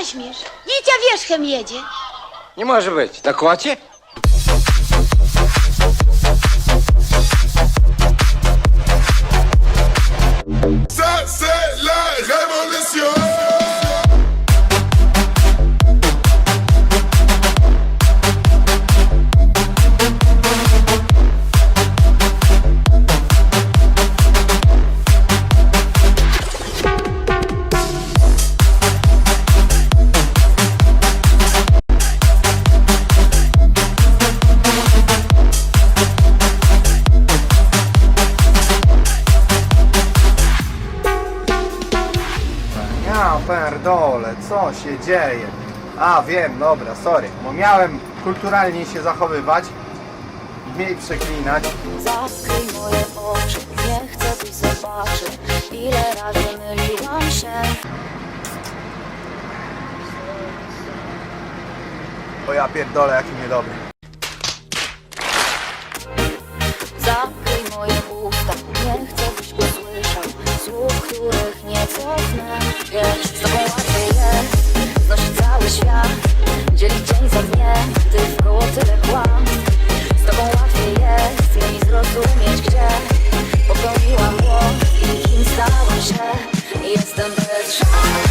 zaśmiesz. Dzicia wierzchem jedzie. Nie może być. Na kocie? A, wiem, dobra, sorry, bo miałem kulturalnie się zachowywać, mniej przeklinać. Zakryj moje oczy, nie chcę byś zobaczył Ile razy myliłam się O ja pierdolę, jaki niedobry. Zakryj moje usta, nie chcę byś usłyszał Słów, których nie cofnę Wiesz, z tobą cały świat Dzielić dzień za dniem Ty w koło tyle kłam. Z tobą łatwiej jest Mi zrozumieć, gdzie Popełniłam błąd I kim stałam się. Jestem bez szans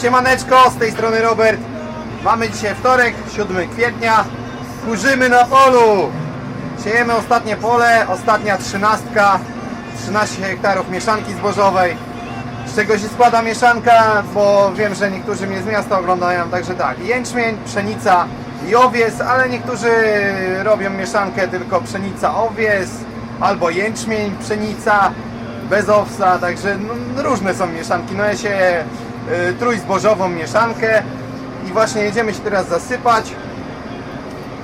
siemaneczko, z tej strony Robert. Mamy dzisiaj wtorek, 7 kwietnia. Kurzymy na polu. Siejemy ostatnie pole, ostatnia trzynastka. 13 hektarów mieszanki zbożowej. Z czego się składa mieszanka, bo wiem, że niektórzy mnie z miasta oglądają, także tak, jęczmień, pszenica i owies, ale niektórzy robią mieszankę tylko pszenica, owies, albo jęczmień, pszenica, bez owsa, także no, różne są mieszanki. No ja się trójzbożową mieszankę i właśnie jedziemy się teraz zasypać.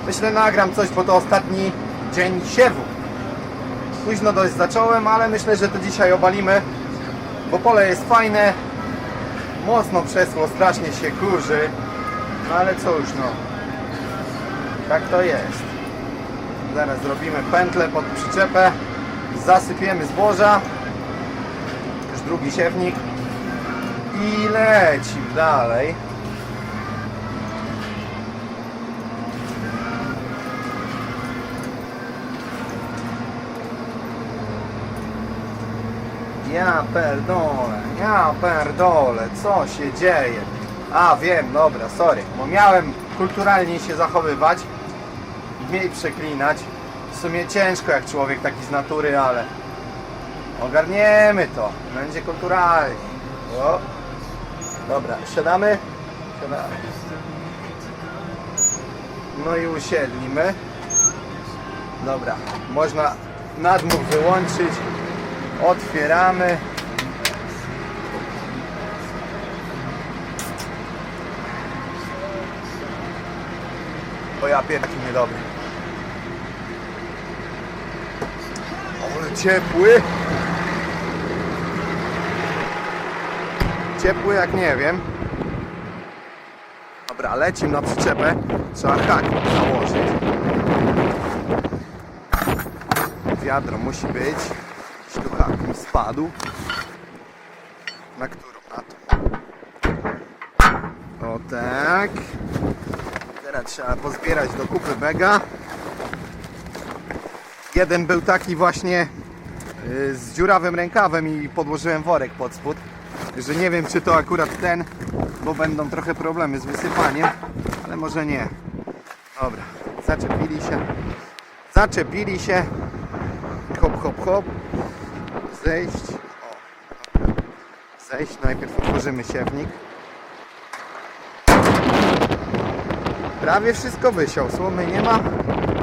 Myślę nagram coś, bo to ostatni dzień siewu. Późno dość zacząłem, ale myślę, że to dzisiaj obalimy, bo pole jest fajne. Mocno przesło, strasznie się kurzy. No ale cóż, no. Tak to jest. Zaraz zrobimy pętlę pod przyczepę. Zasypiemy zboża. Już drugi siewnik. I lecimy dalej. Ja perdolę, ja perdolę, co się dzieje? A wiem, dobra, sorry, bo miałem kulturalnie się zachowywać, mniej przeklinać. W sumie ciężko jak człowiek taki z natury, ale ogarniemy to, będzie kulturalnie. O. Dobra, siadamy? Siadamy. No i usiedlimy. Dobra, można nadmuch wyłączyć. Otwieramy. O ja pier... taki niedobry. Ale ciepły. Ciepły jak nie wiem. Dobra, lecimy na przyczepę. Trzeba hak założyć. Wiadro musi być. Jakiś tu hak mi spadł. Na którą? Na to. O tak. Teraz trzeba pozbierać do kupy mega. Jeden był taki właśnie y, z dziurawym rękawem i podłożyłem worek pod spód. Że nie wiem czy to akurat ten, bo będą trochę problemy z wysypaniem, ale może nie. Dobra, zaczepili się. Zaczepili się. Hop, hop, hop. Zejść. O. Zejść. Najpierw otworzymy siewnik. Prawie wszystko wysiął. Słomy nie ma.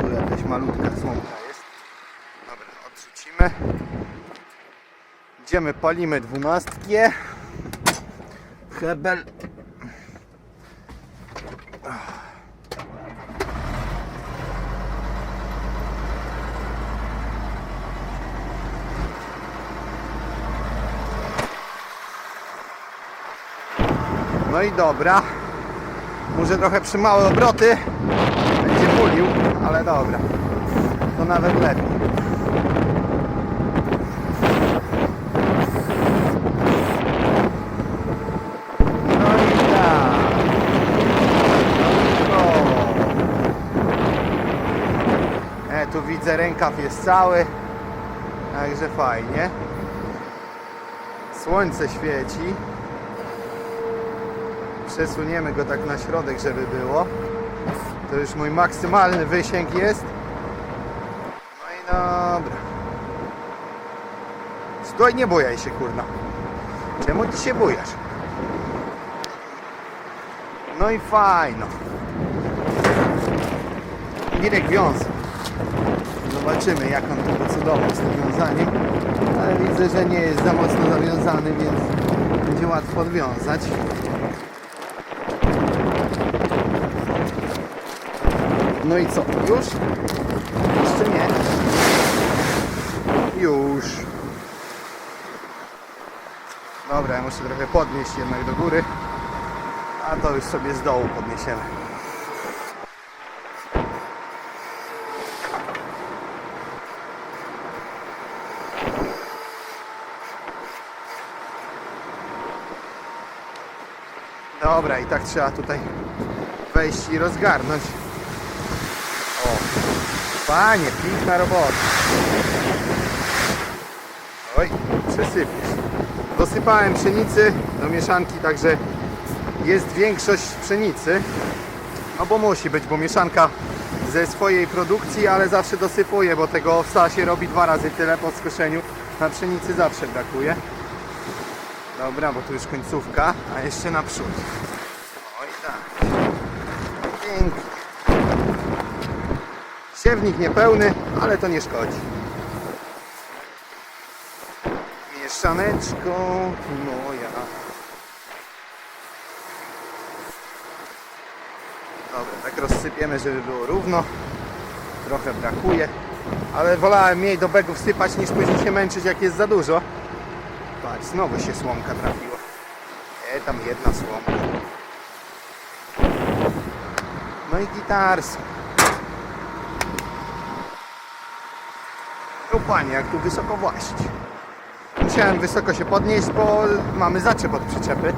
Tu jakaś malutka słomka jest. Dobra, odrzucimy. Idziemy, palimy dwunastkę. Hebel. No i dobra. Może trochę przy małe obroty będzie mulił, ale dobra. To nawet lepiej. No i tak. No. E, tu widzę rękaw jest cały. Także fajnie. Słońce świeci. Przesuniemy go tak na środek, żeby było. To już mój maksymalny wysięg jest. No i dobra. Stój, nie bujaj się, kurna. Czemu ty się bujasz? No i fajno. Mirek wiąz. Zobaczymy jak on to decydował z tym wiązaniem. Ale widzę, że nie jest za mocno zawiązany, więc będzie łatwo odwiązać. No i co? Już? Jeszcze nie. Już. Dobra, ja muszę trochę podnieść jednak do góry. A to już sobie z dołu podniesiemy. Dobra, i tak trzeba tutaj wejść i rozgarnąć. O, panie, piękna robota. Oj, przesypiesz. Dosypałem pszenicy do mieszanki, także jest większość pszenicy. No bo musi być, bo mieszanka ze swojej produkcji, ale zawsze dosypuję, bo tego owsa się robi dwa razy tyle po skoszeniu. Na pszenicy zawsze brakuje. Dobra, bo tu już końcówka, a jeszcze naprzód. Oj tak. Pięknie. Siewnik niepełny, ale to nie szkodzi. Mieszaneczko moja. Dobra, tak rozsypiemy, żeby było równo. Trochę brakuje, ale wolałem mniej do begów sypać niż później się męczyć jak jest za dużo. Patrz, znowu się słomka trafiła. E, tam jedna słomka. No i gitarsko. No panie, jak tu wysoko właścić. Musiałem wysoko się podnieść, bo mamy zaczep od przyczepy.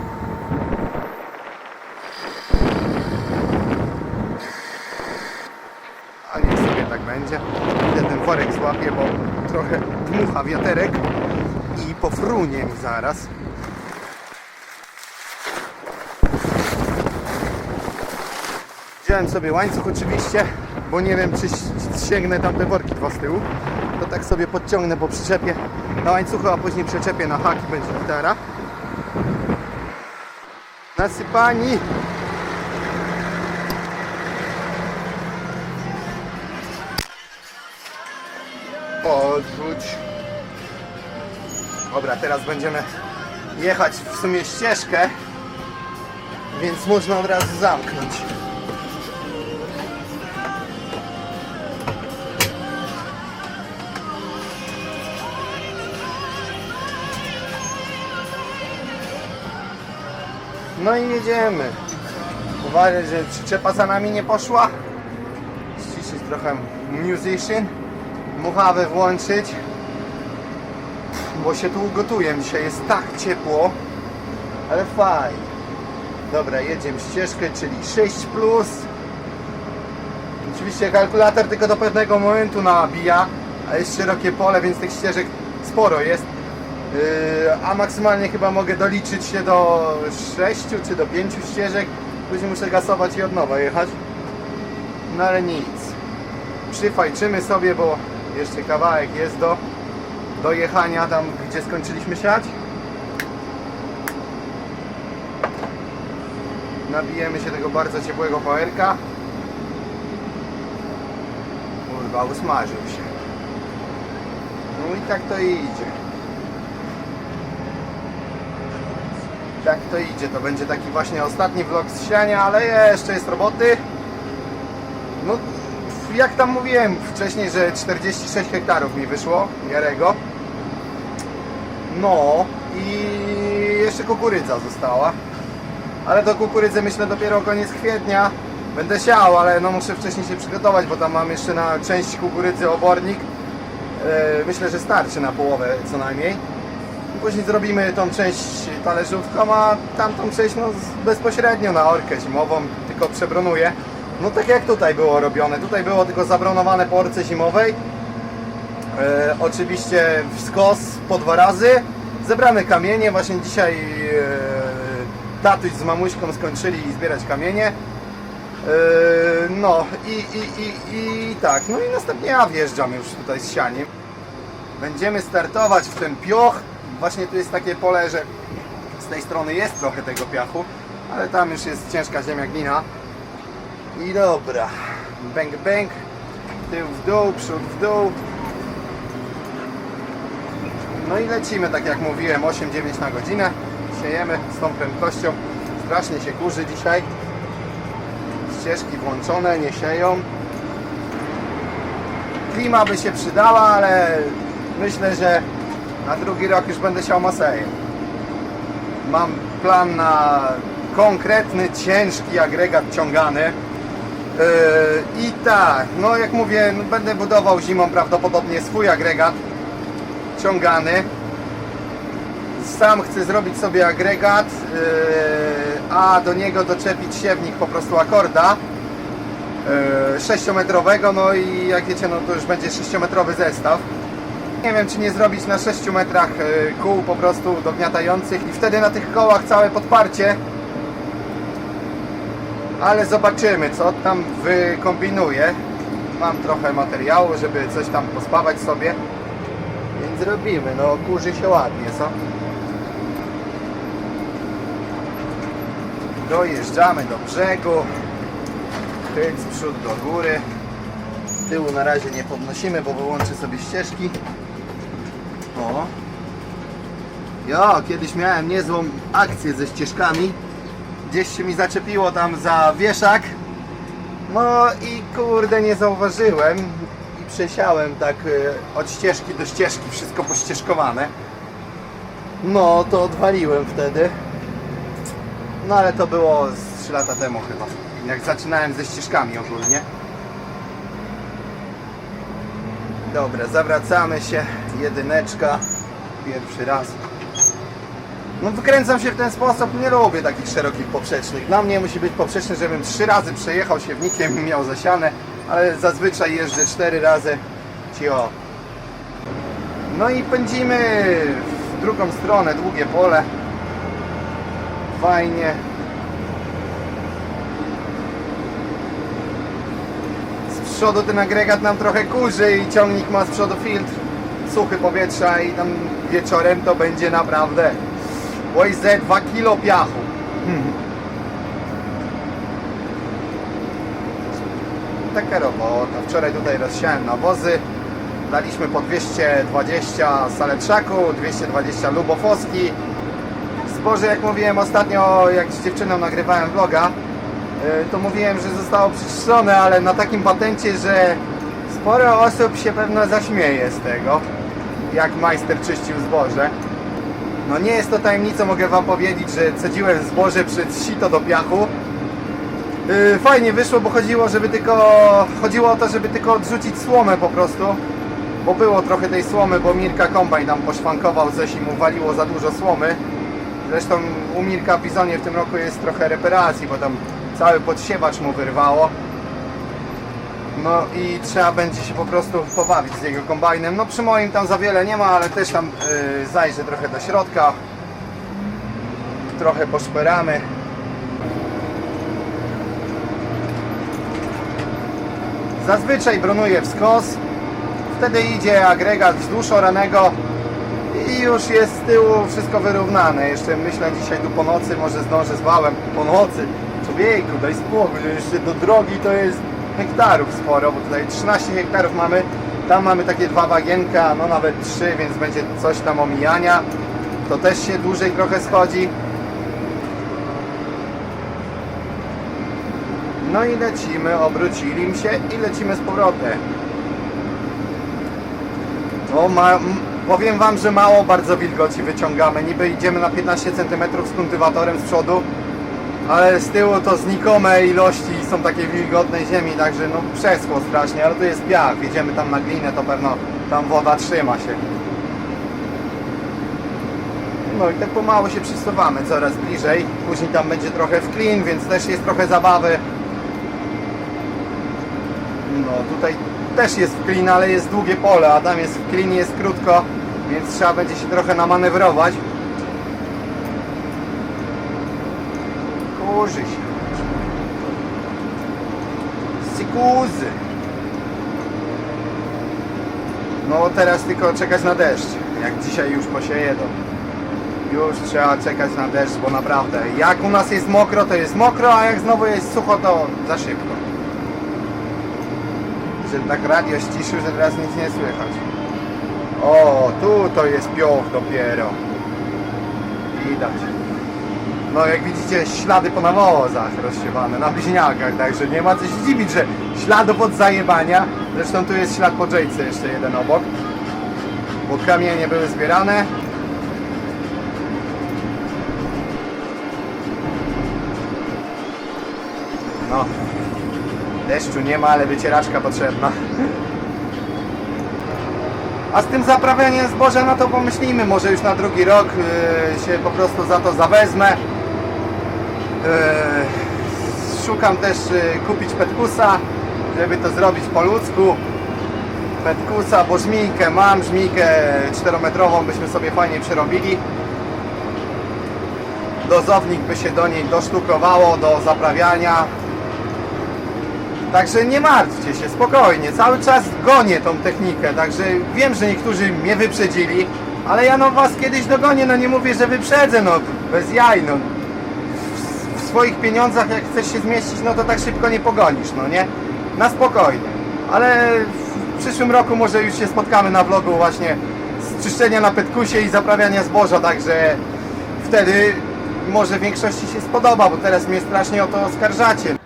A niech sobie tak będzie. Idę ten worek złapię, bo trochę dmucha wiaterek i pofrunie mi zaraz. Wziąłem sobie łańcuch oczywiście, bo nie wiem czy sięgnę tam te worki dwa z tyłu. To tak sobie podciągnę po przyczepie na łańcuchu, a później przyczepię na hak i będzie gitara. Nasypani! Odwróć. Dobra, teraz będziemy jechać w sumie ścieżkę, więc można od razu zamknąć. No i jedziemy. Uważaj, że przyczepa za nami nie poszła. Ściszyć trochę musician. Muchawę włączyć. Bo się tu ugotuję. Dzisiaj jest tak ciepło. Ale fajnie. Dobra, jedziemy ścieżkę, czyli 6 plus. Oczywiście kalkulator tylko do pewnego momentu nabija, a jest szerokie pole, więc tych ścieżek sporo jest. Yy, a maksymalnie chyba mogę doliczyć się do 6 czy do 5 ścieżek. Później muszę gasować i od nowa jechać. No ale nic. Przyfajczymy sobie, bo jeszcze kawałek jest do, do jechania tam, gdzie skończyliśmy siać. Nabijemy się tego bardzo ciepłego powerka. Kurwa, usmażył się. No i tak to idzie. tak to idzie. To będzie taki właśnie ostatni vlog z siania, ale jeszcze jest roboty. No, jak tam mówiłem wcześniej, że 46 hektarów mi wyszło, Jarego. No i jeszcze kukurydza została. Ale do kukurydzy myślę dopiero koniec kwietnia. Będę siał, ale no muszę wcześniej się przygotować, bo tam mam jeszcze na część kukurydzy obornik. E, Myślę, że starczy na połowę co najmniej. Później zrobimy tą część talerzówką, a tamtą część no, bezpośrednio na orkę zimową, tylko przebronuję. No tak jak tutaj było robione. Tutaj było tylko zabronowane po orce zimowej. E, oczywiście w skos po dwa razy. Zebrane kamienie. Właśnie dzisiaj e, tatuś z mamuśką skończyli zbierać kamienie. E, no i, i, i, i tak. No i następnie ja wjeżdżam już tutaj z sianiem. Będziemy startować w ten pioch. Właśnie tu jest takie pole, że z tej strony jest trochę tego piachu, ale tam już jest ciężka ziemia glina. I dobra. Bang bang. Tył w dół, przód w dół. No i lecimy, tak jak mówiłem, 8-9 na godzinę. Siejemy z tą prędkością. Strasznie się kurzy dzisiaj. Ścieżki włączone, nie sieją. Klima by się przydała, ale myślę, że na drugi rok już będę siał maseję. Mam plan na konkretny, ciężki agregat ciągany. Yy, I tak, no jak mówię, będę budował zimą prawdopodobnie swój agregat ciągany. Sam chcę zrobić sobie agregat, yy, a do niego doczepić siewnik po prostu akorda. 6-metrowego, no i jak wiecie, no to już będzie 6-metrowy zestaw. Nie wiem, czy nie zrobić na 6 metrach y, kół po prostu dogniatających i wtedy na tych kołach całe podparcie. Ale zobaczymy, co tam wykombinuję. Mam trochę materiału, żeby coś tam pospawać sobie. Więc robimy, no kurzy się ładnie, co? Dojeżdżamy do brzegu. Chyć z przód do góry. Tyłu na razie nie podnosimy, bo wyłączę sobie ścieżki. O. Ja kiedyś miałem niezłą akcję ze ścieżkami. Gdzieś się mi zaczepiło tam za wieszak. No i kurde nie zauważyłem przesiałem tak y, od ścieżki do ścieżki, wszystko pościeżkowane. No to odwaliłem wtedy. No ale to było z 3 lata temu chyba. Jak zaczynałem ze ścieżkami ogólnie. Dobra, zawracamy się. Jedyneczka. Pierwszy raz. No wykręcam się w ten sposób, nie lubię takich szerokich poprzecznych. Dla mnie musi być poprzeczny, żebym trzy razy przejechał siewnikiem i miał zasiane, ale zazwyczaj jeżdżę cztery razy. Cio. No i pędzimy w drugą stronę, długie pole. Fajnie. Z przodu ten agregat nam trochę kurzy i ciągnik ma z przodu filtr suchy powietrza i tam wieczorem to będzie naprawdę oj ze 2 kilo piachu. Hmm. Taka robota. Wczoraj tutaj rozsiałem nawozy. Daliśmy po 220 saletrzaku, 220 lubofoski. Zboże, jak mówiłem ostatnio, jak z dziewczyną nagrywałem vloga, y, to mówiłem, że zostało przyczyszczone, ale na takim patencie, że sporo osób się pewno zaśmieje z tego, jak majster czyścił zboże. No nie jest to tajemnicą, mogę Wam powiedzieć, że cedziłem zboże przed sito do piachu. Yy, fajnie wyszło, bo chodziło, żeby tylko, chodziło o to, żeby tylko odrzucić słomę po prostu. Bo było trochę tej słomy, bo Mirka kombajn tam poszwankował coś i mu waliło za dużo słomy. Zresztą u Mirka Bizonie w tym roku jest trochę reparacji, bo tam cały podsiewacz mu wyrwało. No i trzeba będzie się po prostu pobawić z jego kombajnem. No przy moim tam za wiele nie ma, ale też tam yy, zajrzę trochę do środka. Trochę poszperamy. Zazwyczaj bronuję w skos. Wtedy idzie agregat wzdłuż oranego i już jest z tyłu wszystko wyrównane. Jeszcze myślę dzisiaj tu po nocy, może zdążę z wałem po nocy. Człowieku, daj spokój, jeszcze do drogi to jest hektarów sporo, bo tutaj 13 hektarów mamy. Tam mamy takie dwa bagienka, no nawet trzy, więc będzie coś tam omijania. To też się dłużej trochę schodzi. No i lecimy, obrócili mi się i lecimy z powrotem. No, ma, powiem Wam, że mało bardzo wilgoci wyciągamy. Niby idziemy na 15 cm z kultywatorem z przodu, ale z tyłu to znikome ilości są takiej wilgotnej ziemi, także no przeschło strasznie, ale tu jest piach. Jedziemy tam na glinę, to pewno tam woda trzyma się. No i tak pomału się przesuwamy coraz bliżej. Później tam będzie trochę w klin, więc też jest trochę zabawy. No tutaj też jest klin, ale jest długie pole, a tam jest klin jest krótko, więc trzeba będzie się trochę namanewrować. Kurzy się. Sikuzy. No teraz tylko czekać na deszcz. Jak dzisiaj już posieje, to już trzeba czekać na deszcz, bo naprawdę jak u nas jest mokro, to jest mokro, a jak znowu jest sucho, to za szybko. Że tak radio ściszył, że teraz nic nie słychać. O, tu to jest pioch dopiero. Widać. No jak widzicie ślady po nawozach rozsiewane na bliźniakach, także nie ma co się dziwić, że śladów od zajebania. Zresztą tu jest ślad po Jayce jeszcze jeden obok. Bo kamienie były zbierane. No. Deszczu nie ma, ale wycieraczka potrzebna. A z tym zaprawianiem zboża, no to pomyślimy, może już na drugi rok yy, się po prostu za to zawezmę. Yy, szukam też yy, kupić petkusa, żeby to zrobić po ludzku. Petkusa, bo żmijkę mam, żmijkę 4-metrową byśmy sobie fajnie przerobili. Dozownik by się do niej dosztukowało do zaprawiania. Także nie martwcie się, spokojnie, cały czas gonię tą technikę, także wiem, że niektórzy mnie wyprzedzili, ale ja no was kiedyś dogonię, no nie mówię, że wyprzedzę, no bez jaj, no. W, swoich pieniądzach jak chcesz się zmieścić, no to tak szybko nie pogonisz, no nie? Na spokojnie, ale w przyszłym roku może już się spotkamy na vlogu właśnie z czyszczenia na petkusie i zaprawiania zboża, także wtedy może większości się spodoba, bo teraz mnie strasznie o to oskarżacie.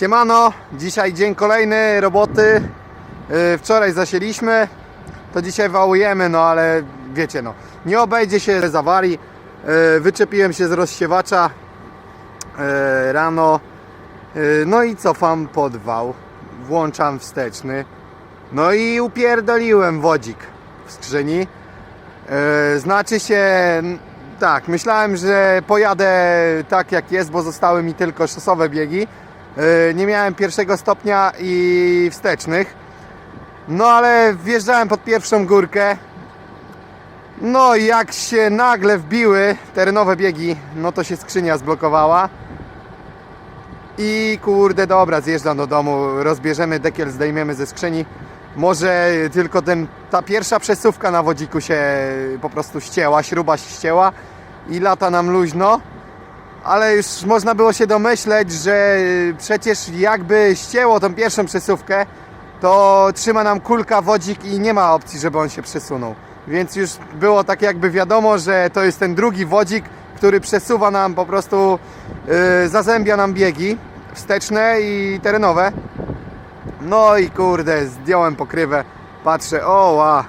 Siemano, dzisiaj dzień kolejny roboty. Yy, Wczoraj zasieliśmy, to dzisiaj wałujemy, no ale wiecie no, nie obejdzie się bez awarii. Yy, Wyczepiłem się z rozsiewacza yy, rano, no i cofam pod wał, włączam wsteczny, no i upierdoliłem wodzik w skrzyni. Znaczy się, tak, myślałem, że pojadę tak jak jest, bo zostały mi tylko szosowe biegi. Yy, Nie miałem pierwszego stopnia i wstecznych. No ale wjeżdżałem pod pierwszą górkę. No i jak się nagle wbiły terenowe biegi, no to się skrzynia zblokowała. I kurde, dobra, zjeżdżam do domu, rozbierzemy dekiel, zdejmiemy ze skrzyni. Może tylko ten, ta pierwsza przesuwka na wodziku się po prostu ścięła, śruba ścięła i lata nam luźno. Ale już można było się domyśleć, że przecież jakby ścięło tą pierwszą przesuwkę, to trzyma nam kulka wodzik i nie ma opcji, żeby on się przesunął. Więc już było tak jakby wiadomo, że to jest ten drugi wodzik, który przesuwa nam po prostu, yy, zazębia nam biegi wsteczne i terenowe. No i kurde, zdjąłem pokrywę, patrzę, o ła.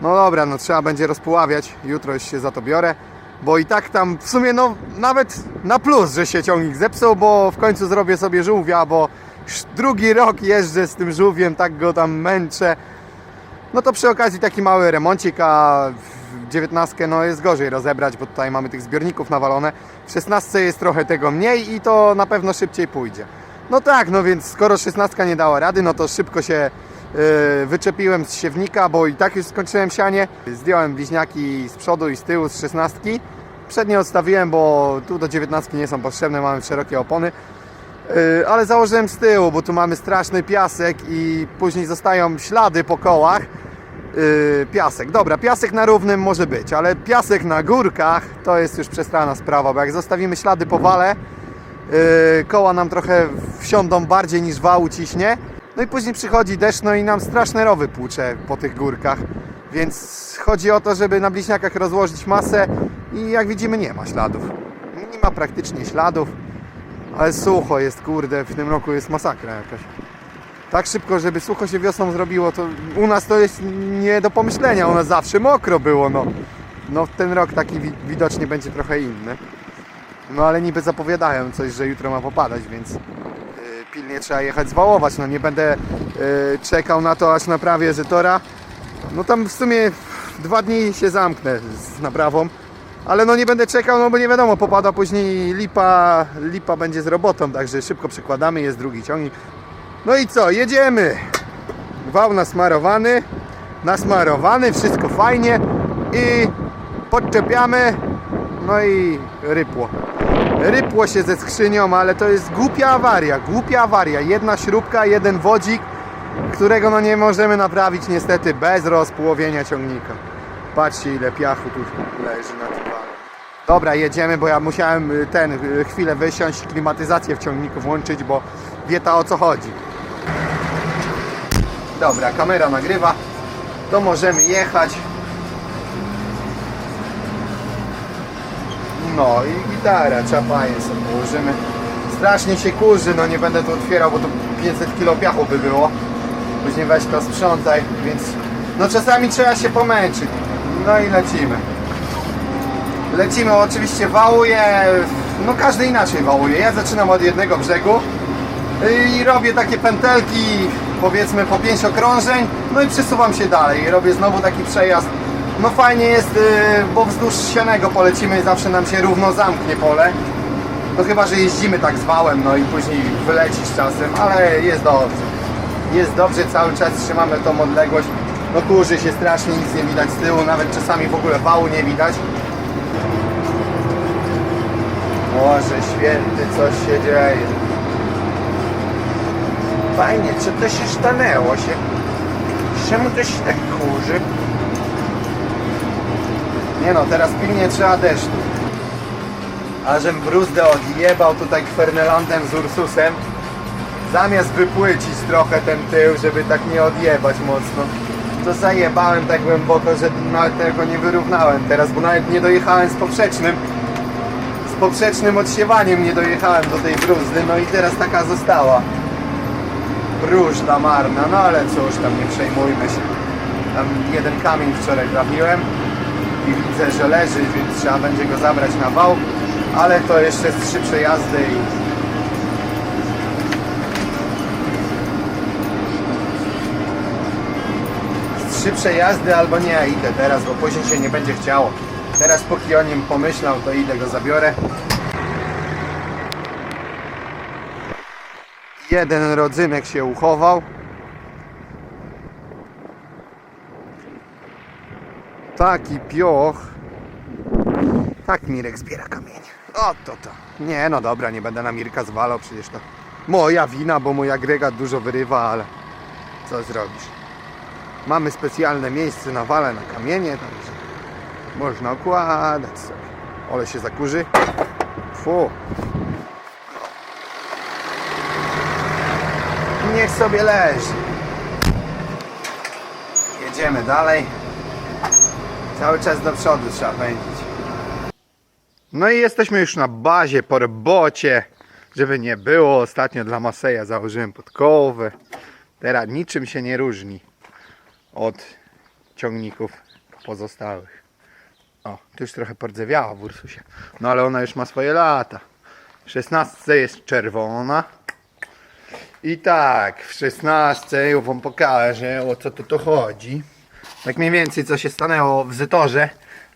No dobra, no trzeba będzie rozpuławiać, jutro już się za to biorę. Bo i tak tam w sumie no nawet na plus, że się ciągnik zepsuł, bo w końcu zrobię sobie żółwia, bo już drugi rok jeżdżę z tym żółwiem, tak go tam męczę. No to przy okazji taki mały remoncik, a w 19 no jest gorzej rozebrać, bo tutaj mamy tych zbiorników nawalone. W 16 jest trochę tego mniej i to na pewno szybciej pójdzie. No tak, no więc skoro 16 nie dała rady, no to szybko się wyczepiłem z siewnika, bo i tak już skończyłem sianie. Zdjąłem bliźniaki z przodu i z tyłu z 16. Przednie odstawiłem, bo tu do 19 nie są potrzebne, mamy szerokie opony. Yy, ale założyłem z tyłu, bo tu mamy straszny piasek i później zostają ślady po kołach. Yy, piasek, dobra, piasek na równym może być, ale piasek na górkach to jest już przestrana sprawa, bo jak zostawimy ślady po wale, koła nam trochę wsiądą bardziej niż wał uciśnie. No i później przychodzi deszcz, no i nam straszne rowy płucze po tych górkach. Więc chodzi o to, żeby na bliźniakach rozłożyć masę i jak widzimy nie ma śladów. Nie ma praktycznie śladów. Ale sucho jest, kurde, w tym roku jest masakra jakaś. Tak szybko, żeby sucho się wiosną zrobiło, to u nas to jest nie do pomyślenia, u nas zawsze mokro było, no. No ten rok taki wi- widocznie będzie trochę inny. No ale niby zapowiadają coś, że jutro ma popadać, więc pilnie trzeba jechać zwałować. No nie będę yy, czekał na to, aż naprawię Zetora. No tam w sumie dwa dni się zamknę z naprawą. Ale no nie będę czekał, no bo nie wiadomo, popada później lipa, lipa będzie z robotą, także szybko przykładamy, jest drugi ciągnik. No i co, jedziemy! Wał nasmarowany, nasmarowany, wszystko fajnie i podczepiamy, no i rypło. Rypło się ze skrzynią, ale to jest głupia awaria, głupia awaria. Jedna śrubka, jeden wodzik, którego no nie możemy naprawić niestety bez rozpołowienia ciągnika. Patrzcie ile piachu tu leży na tym. Dobra, jedziemy, bo ja musiałem y, ten y, chwilę wysiąść, klimatyzację w ciągniku włączyć, bo wie ta o co chodzi. Dobra, kamera nagrywa, to możemy jechać. No i gitara, czapaję sobie położymy. Strasznie się kurzy, no nie będę tu otwierał, bo to 500 kg piachu by było. Później weź to sprzątaj, więc no czasami trzeba się pomęczyć. No i lecimy. Lecimy, oczywiście wałuję, no każdy inaczej wałuje. Ja zaczynam od jednego brzegu i robię takie pętelki, powiedzmy po 5 okrążeń, no i przesuwam się dalej. Robię znowu taki przejazd. No fajnie jest, yy, bo wzdłuż sianego polecimy, zawsze nam się równo zamknie pole. No chyba, że jeździmy tak z wałem, no i później wylecisz czasem, ale jest dobrze. Jest dobrze, cały czas trzymamy tą odległość. No kurzy się strasznie, nic nie widać z tyłu, nawet czasami w ogóle wału nie widać. Boże święty, coś się dzieje. Fajnie, co to się stanęło się? Czemu to się tak kurzy? Nie no, teraz pilnie trzeba deszczu. A żem bruzdę odjebał tutaj kwernelandem z Ursusem Zamiast wypłycić trochę ten tył, żeby tak nie odjebać mocno. To zajebałem tak głęboko, że nawet tego nie wyrównałem teraz Bo nawet nie dojechałem z poprzecznym. Z poprzecznym odsiewaniem nie dojechałem do tej bruzdy No i teraz taka została. Brużda marna, no ale cóż tam nie przejmujmy się. Tam jeden kamień wczoraj trafiłem i widzę, że leży, więc trzeba będzie go zabrać na wał, ale to jeszcze z trzy przejazdy i trzy przejazdy albo nie, idę teraz, bo później się nie będzie chciało. Teraz póki o nim pomyślał, to idę go zabiorę. Jeden rodzynek się uchował. Taki pioch. Tak Mirek zbiera kamienie. O to to. Nie no dobra, nie będę na Mirka zwalał, przecież to moja wina, bo mój agregat dużo wyrywa, ale co zrobisz. Mamy specjalne miejsce na wale na kamienie, także można układać sobie. Ole się zakurzy. Fu. Niech sobie leży. Jedziemy dalej. Cały czas do przodu trzeba pędzić. No i jesteśmy już na bazie po robocie. Żeby nie było, ostatnio dla Maseja założyłem podkołowę. Teraz niczym się nie różni od ciągników pozostałych. O, tu już trochę pordzewiała w Ursusie. No ale ona już ma swoje lata. W 16 jest czerwona. I tak, w 16 ją wam pokażę o co tu to chodzi. Tak mniej więcej co się stanęło w Zetorze.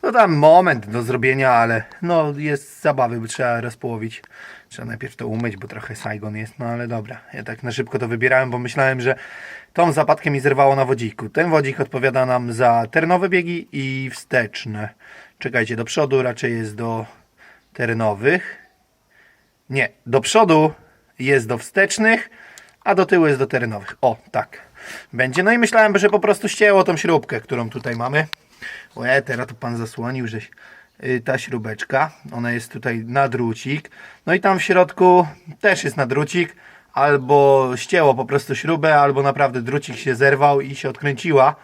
No tam moment do zrobienia, ale no jest zabawy, bo trzeba rozpołowić. Trzeba najpierw to umyć, bo trochę Saigon jest, no ale dobra. Ja tak na szybko to wybierałem, bo myślałem, że tą zapadkę mi zerwało na wodziku. Ten wodzik odpowiada nam za terenowe biegi i wsteczne. Czekajcie, do przodu raczej jest do terenowych. Nie, do przodu jest do wstecznych, a do tyłu jest do terenowych. O, tak. Będzie. No i myślałem, że po prostu ścięło tą śrubkę, którą tutaj mamy. Łe, teraz to pan zasłonił, że y, ta śrubeczka, ona jest tutaj na drucik. No i tam w środku też jest na drucik. Albo ścięło po prostu śrubę, albo naprawdę drucik się zerwał i się odkręciła.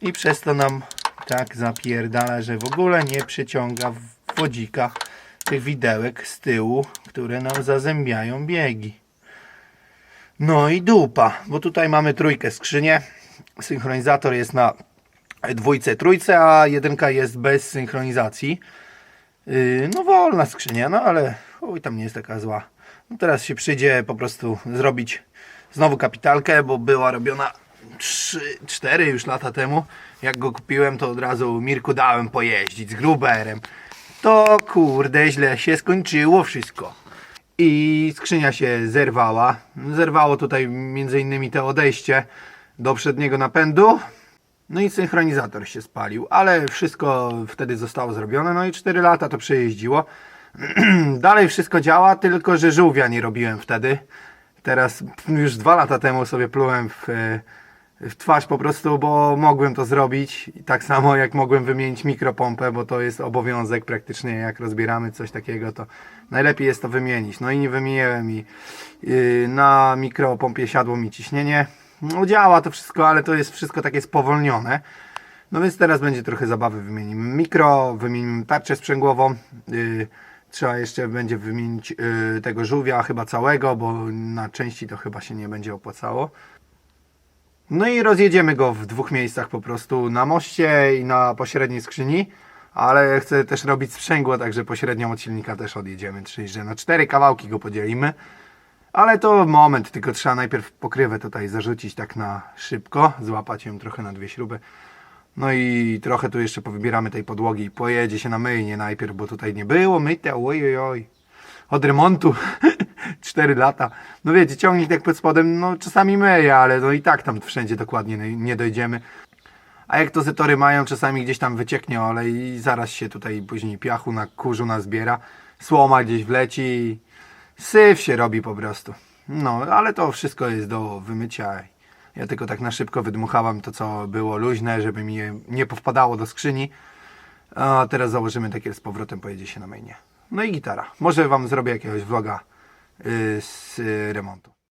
I przez to nam tak zapierdala, że w ogóle nie przyciąga w wodzika. tych widełek z tyłu, które nam zazębiają biegi. No i dupa, bo tutaj mamy trójkę skrzynię. Synchronizator jest na dwójce, trójce, a jedynka jest bez synchronizacji. Yy, no wolna skrzynia, no ale oj, tam nie jest taka zła. No teraz się przyjdzie po prostu zrobić znowu kapitalkę, bo była robiona 3-4 już lata temu. Jak go kupiłem, to od razu Mirku dałem pojeździć z Gruberem. To kurde, źle się skończyło wszystko. I skrzynia się zerwała. Zerwało tutaj między innymi te odejście do przedniego napędu. No i synchronizator się spalił, ale wszystko wtedy zostało zrobione. No i 4 lata to przejeździło. Dalej wszystko działa, tylko że żółwia nie robiłem wtedy. Teraz już dwa lata temu sobie plułem w, e, w twarz po prostu, bo mogłem to zrobić. Tak samo jak mogłem wymienić mikropompę, bo to jest obowiązek praktycznie jak rozbieramy coś takiego, to najlepiej jest to wymienić. No i nie wymieniłem i yy, na mikropompie siadło mi ciśnienie. No działa to wszystko, ale to jest wszystko takie spowolnione. No więc teraz będzie trochę zabawy. Wymienimy mikro, wymienimy tarczę sprzęgłową. Yy, trzeba jeszcze będzie wymienić yy, tego żółwia chyba całego, bo na części to chyba się nie będzie opłacało. No i rozjedziemy go w dwóch miejscach po prostu, na moście i na pośredniej skrzyni, ale chcę też robić sprzęgło, także pośrednią od silnika też odjedziemy, czyli że na cztery kawałki go podzielimy. Ale to moment, tylko trzeba najpierw pokrywę tutaj zarzucić tak na szybko, złapać ją trochę na dwie śruby. No i trochę tu jeszcze powybieramy tej podłogi. Pojedzie się na myjnie najpierw, bo tutaj nie było myte, oj. Od remontu 4 lata. No wiecie, ciągnik tak pod spodem, no czasami myje, ale no i tak tam wszędzie dokładnie nie- dojdziemy. A jak to zetory mają, czasami gdzieś tam wycieknie olej i zaraz się tutaj później piachu na kurzu nazbiera. Słoma gdzieś wleci. Syf się robi po prostu. No, ale to wszystko jest do wymycia. Ja tylko tak na szybko wydmuchałem to, co było luźne, żeby mi nie powpadało do skrzyni. A teraz założymy takie z powrotem, pojedzie się na mainie. No i gitara. Może Wam zrobię jakiegoś vloga yy, z yy, remontu.